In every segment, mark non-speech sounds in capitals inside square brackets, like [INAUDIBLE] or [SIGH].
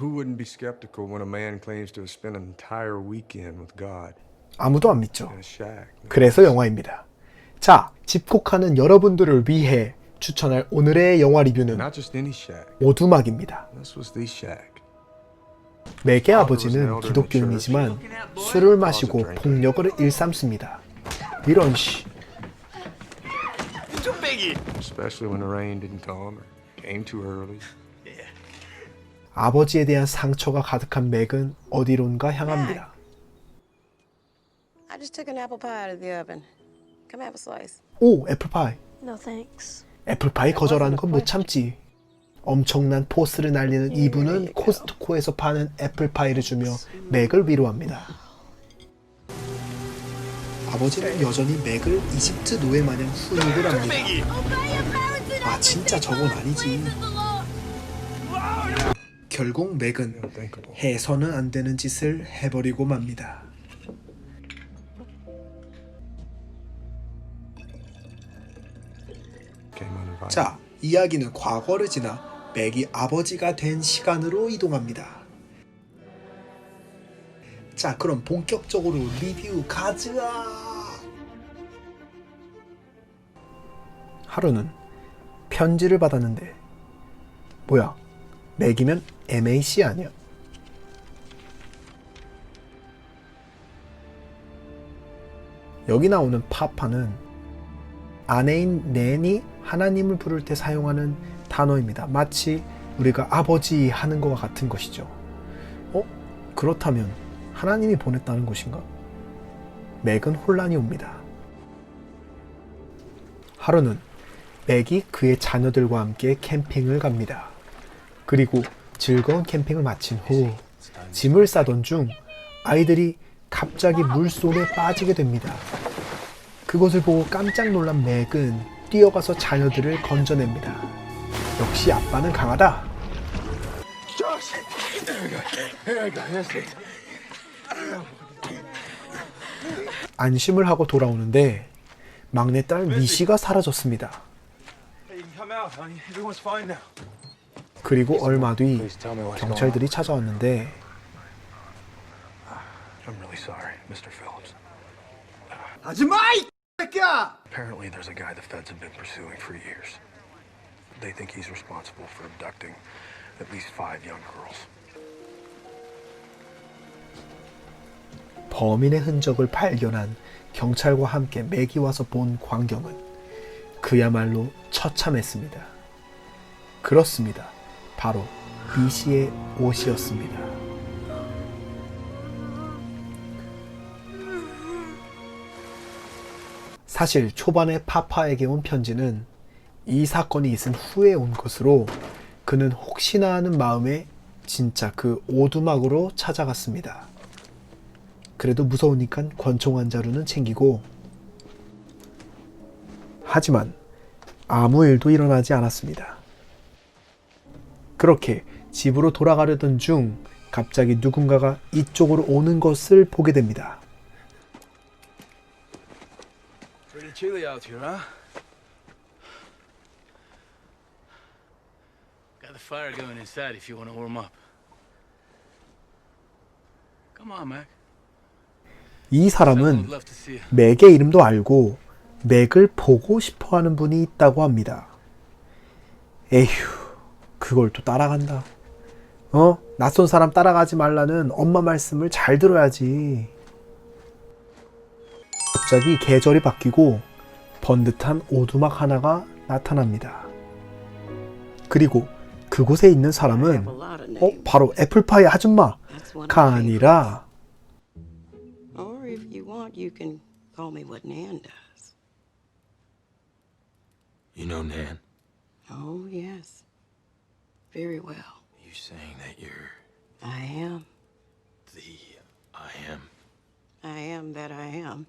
Who wouldn't be skeptical when a man claims to have spent an entire weekend with God 아무도 안 믿죠. in a shack? 그래서 영화입니다. 자, 집콕하는 여러분들을 위해 추천할 오늘의 영화 리뷰는 Not just any shack. 오두막입니다. 맥의 아버지는 기독교인이지만 술을 마시고 폭력을 일삼습니다. 이런 씨. 아버지에 대한 상처가 가득한 맥은 어디론가 향합니다. I just took an apple pie out of the oven. Come have a slice. 오, 애플파이. No thanks. 애플파이 거절하는 건 못 참지. 엄청난 포스를 날리는 이분은 코스트코에서 파는 애플파이를 주며 맥을 위로합니다. 아버지는 여전히 맥을 이집트 노예 마냥 훈육을 합니다. 아 진짜 저건 아니지. 결국 맥은 Unthinkable. 해서는 안 되는 짓을 해버리고 맙니다. 자, 이야기는 과거를 지나 맥이 아버지가 된 시간으로 이동합니다. 자, 그럼 본격적으로 리뷰 가즈아! 하루는 편지를 받았는데 뭐야? 맥이면 MAC 아니야? 여기 나오는 파파는 아내인 낸이 하나님을 부를 때 사용하는 단어입니다. 마치 우리가 아버지 하는 것과 같은 것이죠. 어? 그렇다면 하나님이 보냈다는 것인가? 맥은 혼란이 옵니다. 하루는 맥이 그의 자녀들과 함께 캠핑을 갑니다. 그리고 즐거운 캠핑을 마친 후 짐을 싸던 중 아이들이 갑자기 물속에 빠지게 됩니다. 그것을 보고 깜짝 놀란 맥은 뛰어가서 자녀들을 건져냅니다. 역시 아빠는 강하다. 안심을 하고 돌아오는데 막내딸 미시가 사라졌습니다. 그리고 얼마 뒤. 경찰들이 찾아왔는데. Phillips. 하지마! 새끼야! Apparently, there's a guy the feds have been pursuing for years. They think he's responsible for abducting at least five young girls. 범인의 흔적을 발견한 경찰과 함께 맥이 와서 본 광경은 그야말로 처참했습니다. 그렇습니다. 바로 미시의 옷이었습니다. 사실 초반에 파파에게 온 편지는 이 사건이 있은 후에 온 것으로 그는 혹시나 하는 마음에 진짜 그 오두막으로 찾아갔습니다. 그래도 무서우니까 권총 한 자루는 챙기고 하지만 아무 일도 일어나지 않았습니다. 그렇게 집으로 돌아가려던 중 갑자기 누군가가 이쪽으로 오는 것을 보게 됩니다. Pretty chilly out here, huh? Got the fire going inside if you want to warm up. Come on, Mac. 이 사람은. 맥의 이름도 알고 맥을 보고 싶어 하는 분이 있다고 합니다. 에휴, 그걸 또 따라간다. 어? 낯선 사람 따라가지 말라는 엄마 말씀을 잘 들어야지. 갑자기 계절이 바뀌고 번듯한 오두막 하나가 나타납니다. 그리고 그곳에 있는 사람은 어. 바로 애플파이 아줌마가. 아니라 Or if you want, you can call me what Nan does. You know Nan. Oh, yes. Very well. You saying that you're I am. the I am. I am that I am.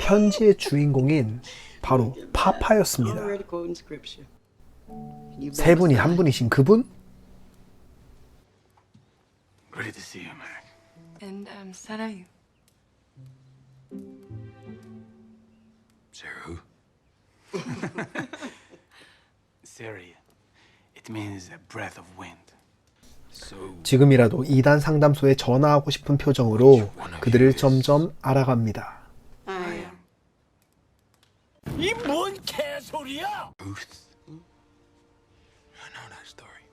편지의 주인공인 바로 파파였습니다. 세 분이 한 분이신 그분? Great to see you, Mac. And I'm sad you. Sarah who? Sarah, it's It means a breath of wind. So 지금이라도 이단 상담소에 전화하고 싶은 표정으로 그들을 점점 알아갑니다. I am. 이뭔 개소리야? Booth. I know that story.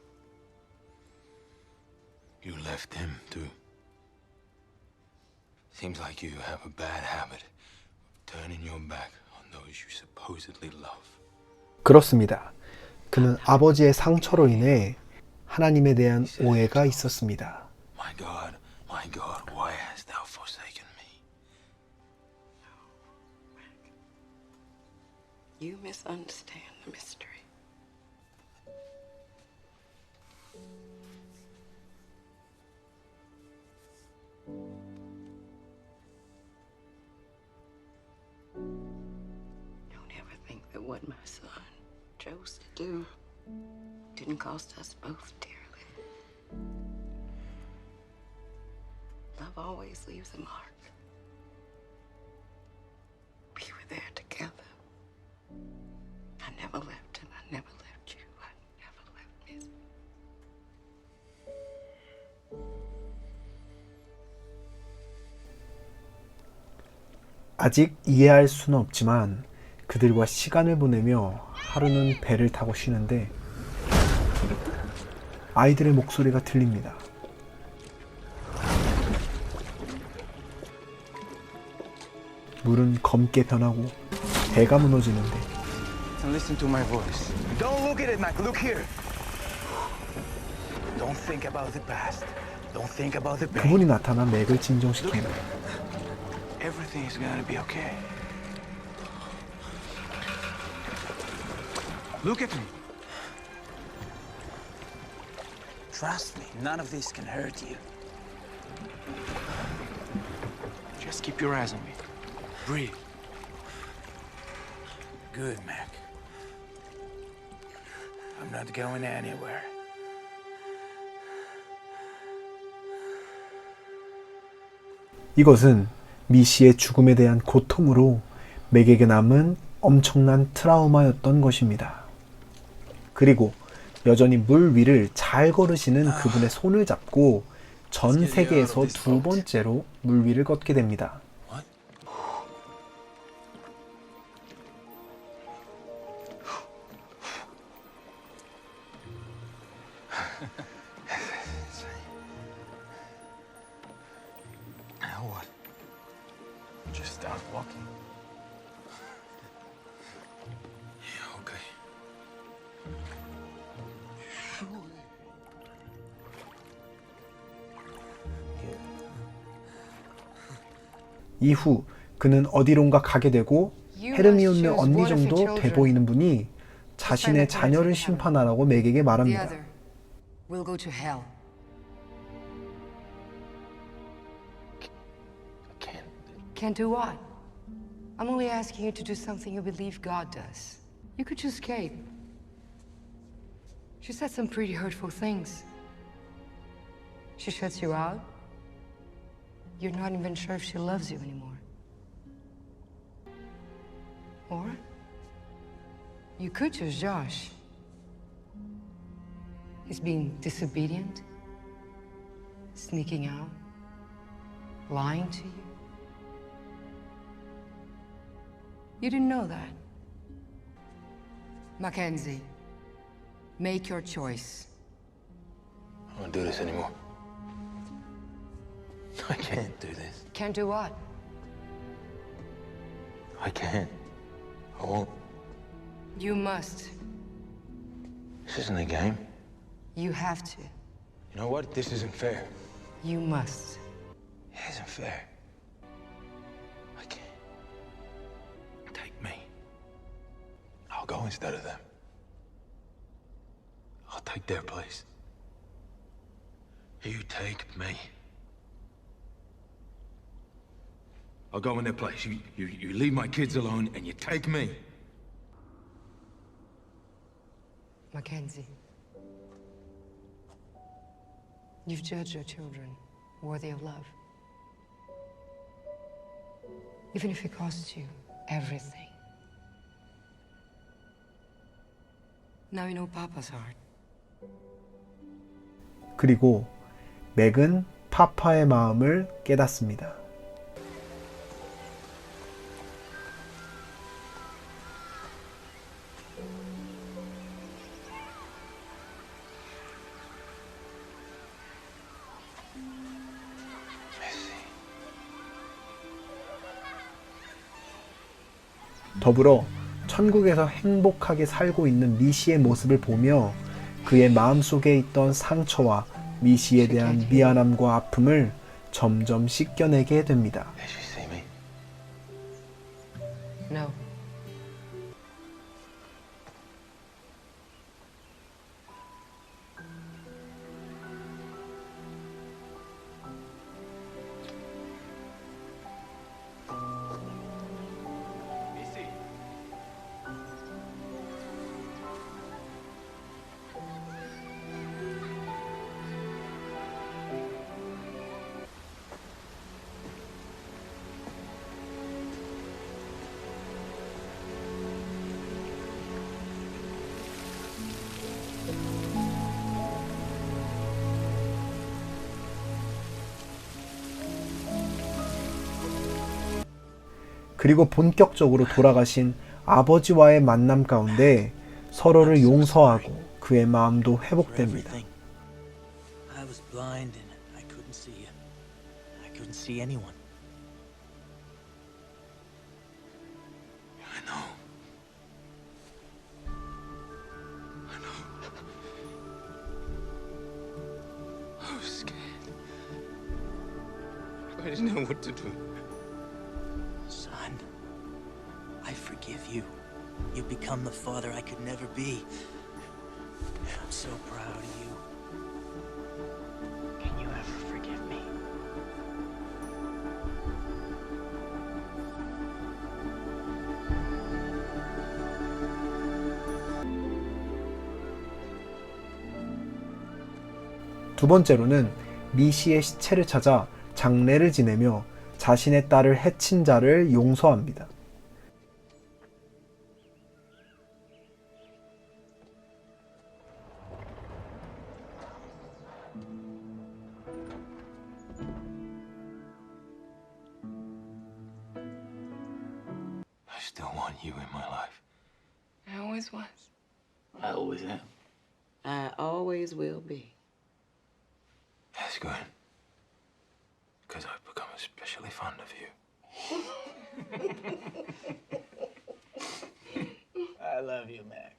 You left him too. Seems like you have a bad habit of turning your back on those you supposedly love. 그렇습니다. 그는 아버지의 상처로 인해 하나님에 대한 오해가 있었습니다. My God, my God, why hast thou forsaken me? You misunderstand the mystery. Don't ever think that what my son chose to do didn't cost us both dearly. Love always leaves a mark. We were there together. I never left him. I never left you. I never left Miss. 아직 이해할 수는 없지만 그들과 시간을 보내며 하루는 배를 타고 쉬는데 아이들의 목소리가 들립니다. 물은 검게 변하고 배가 무너지는데 and listen to my voice. Don't look at it, Mac. Look here. Don't think about the past. Don't think about the pain. 그분이 나타나 맥을 진정시킵니다. Look at me. Trust me, none of this can hurt you. Just keep your eyes on me. Breathe. Good, Mac. I'm not going anywhere. 이것은 미 씨의 죽음에 대한 고통으로 맥에게 남은 엄청난 트라우마였던 것입니다. 그리고 여전히 물 위를 잘 걸으시는 그분의 손을 잡고 전 세계에서 두 번째로 물 위를 걷게 됩니다. 이후 그는 어디론가 가게 되고 헤르미온느 언니 정도 돼 보이는 분이 자신의 자녀를 심판하라고 맥에게 말합니다. other will go to hell. I can't. Can't do what? I'm only asking you to do something you believe God does. You could choose Kate. She said some pretty hurtful things. She shuts you out. You're not even sure if she loves you anymore. Or you could choose Josh. He's being disobedient, sneaking out, lying to you. You didn't know that. Mackenzie, make your choice. I don't do this anymore. [LAUGHS] I can't do this. Can't do what? I can't. I won't. You must. This isn't a game. You have to. You know what? This isn't fair. You must. It isn't fair. I can't. Take me. I'll go instead of them. I'll take their place. You take me. I'll go in their place. You, you, you leave my kids alone and you take me. Mackenzie. You've judged your children worthy of love. Even if it costs you everything. Now you know Papa's heart. 그리고 맥은 파파의 마음을 깨닫습니다. 더불어 천국에서 행복하게 살고 있는 미시의 모습을 보며 그의 마음속에 있던 상처와 미시에 대한 미안함과 아픔을 점점 씻겨내게 됩니다. 그리고 본격적으로 돌아가신 아버지와의 만남 가운데 서로를 용서하고 그의 마음도 회복됩니다. everything. I was blind and I couldn't see you. I couldn't see anyone. I know. I know. I was scared. I didn't know what to do. I forgive you. You've become the father I could never be. I'm so proud of you. Can you ever forgive me? 두 번째로는 미시의 시체를 찾아 장례를 지내며 자신의 딸을 해친 자를 용서합니다. Still want you in my life. I always was. I always am. I always will be. That's good. Because I've become especially fond of you. [LAUGHS] I love you, Mac.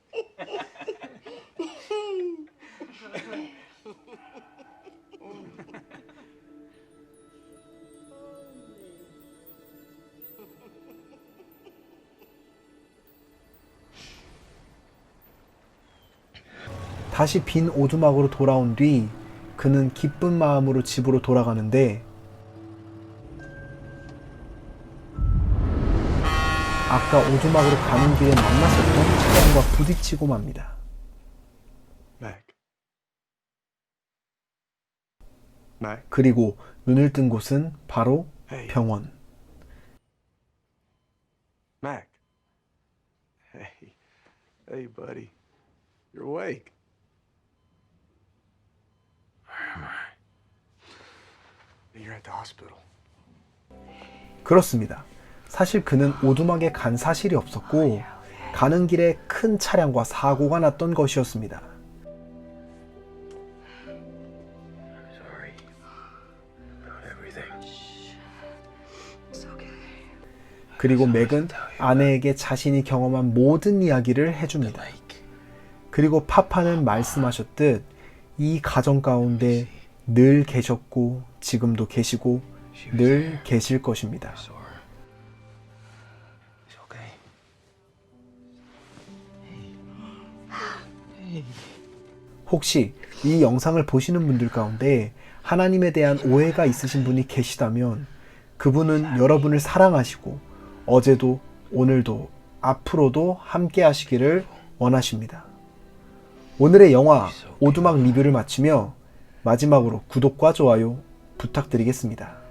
다시 빈 오두막으로 돌아온 뒤 그는 기쁜 마음으로 집으로 돌아가는데 아까 오두막으로 가는 길에 만났었던 차량과 부딪히고 맙니다. 그리고 눈을 뜬 곳은 바로. 병원. Mac. Hey. Hey, buddy. You're awake. You're at the hospital. 그렇습니다. 사실 그는 오두막에 간 사실이 없었고 가는 길에 큰 차량과 사고가 났던 것이었습니다. 그리고 맥은 아내에게 자신이 경험한 모든 이야기를 해줍니다. 그리고 파파는 말씀하셨듯 이 가정 가운데 늘 계셨고 지금도 계시고 늘 계실 것입니다. 혹시 이 영상을 보시는 분들 가운데 하나님에 대한 오해가 있으신 분이 계시다면 그분은 여러분을 사랑하시고 어제도 오늘도 앞으로도 함께 하시기를 원하십니다. 오늘의 영화 오두막 리뷰를 마치며 마지막으로 구독과 좋아요 부탁드리겠습니다.